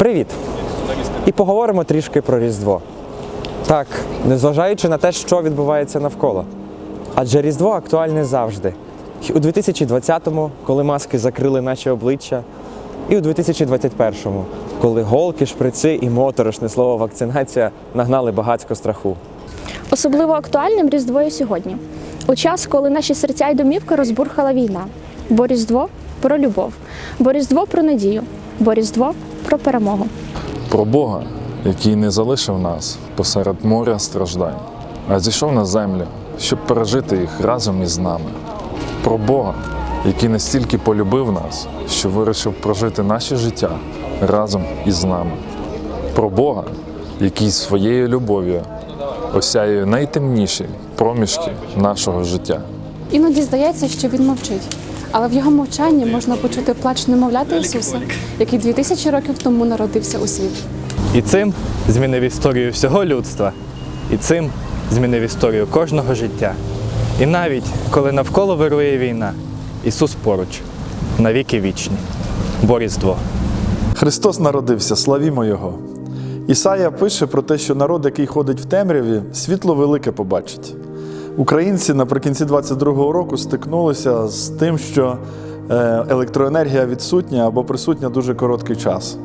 Привіт! І поговоримо трішки про Різдво. Так, незважаючи на те, що відбувається навколо. Адже Різдво актуальне завжди. І у 2020-му, коли маски закрили наші обличчя, і у 2021-му, коли голки, шприци і моторошне слово вакцинація нагнали багатько страху. Особливо актуальним Різдво є сьогодні, у час, коли наші серця й домівки розбурхала війна. Бо Різдво про любов, бо Різдво про надію, бо Різдво про перемогу. Про Бога, який не залишив нас посеред моря страждань, а зійшов на землю, щоб пережити їх разом із нами. Про Бога, який настільки полюбив нас, що вирішив прожити наше життя разом із нами. Про Бога, який своєю любов'ю осяює найтемніші проміжки нашого життя. Іноді здається, що він мовчить, але в його мовчанні можна почути плач немовляти Ісуса, який дві тисячі років тому народився у світ. І цим змінив історію всього людства, і цим змінив історію кожного життя. І навіть коли навколо вирує війна, Ісус поруч, навіки вічні, бо Різдво. Христос народився, славімо Його. Ісая пише про те, що народ, який ходить в темряві, світло велике побачить. Українці наприкінці 22-го року стикнулися з тим, що е, електроенергія відсутня або присутня дуже короткий час.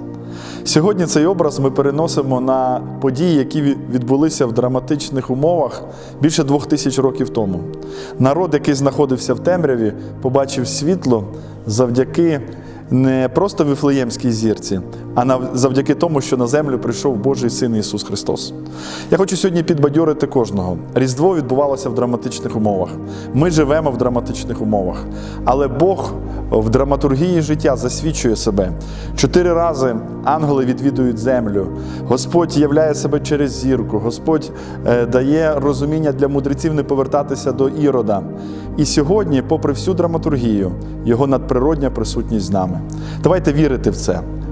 Сьогодні цей образ ми переносимо на події, які відбулися в драматичних умовах більше двох тисяч років тому. Народ, який знаходився в темряві, побачив світло завдяки не просто вифлеємській зірці, а завдяки тому, що на землю прийшов Божий Син Ісус Христос. Я хочу сьогодні підбадьорити кожного. Різдво відбувалося в драматичних умовах. Ми живемо в драматичних умовах. Але Бог в драматургії життя засвідчує себе. Чотири рази ангели відвідують землю. Господь являє себе через зірку. Господь е, дає розуміння для мудреців не повертатися до ірода. І сьогодні, попри всю драматургію, його надприродня присутність з нами. Давайте вірити в це.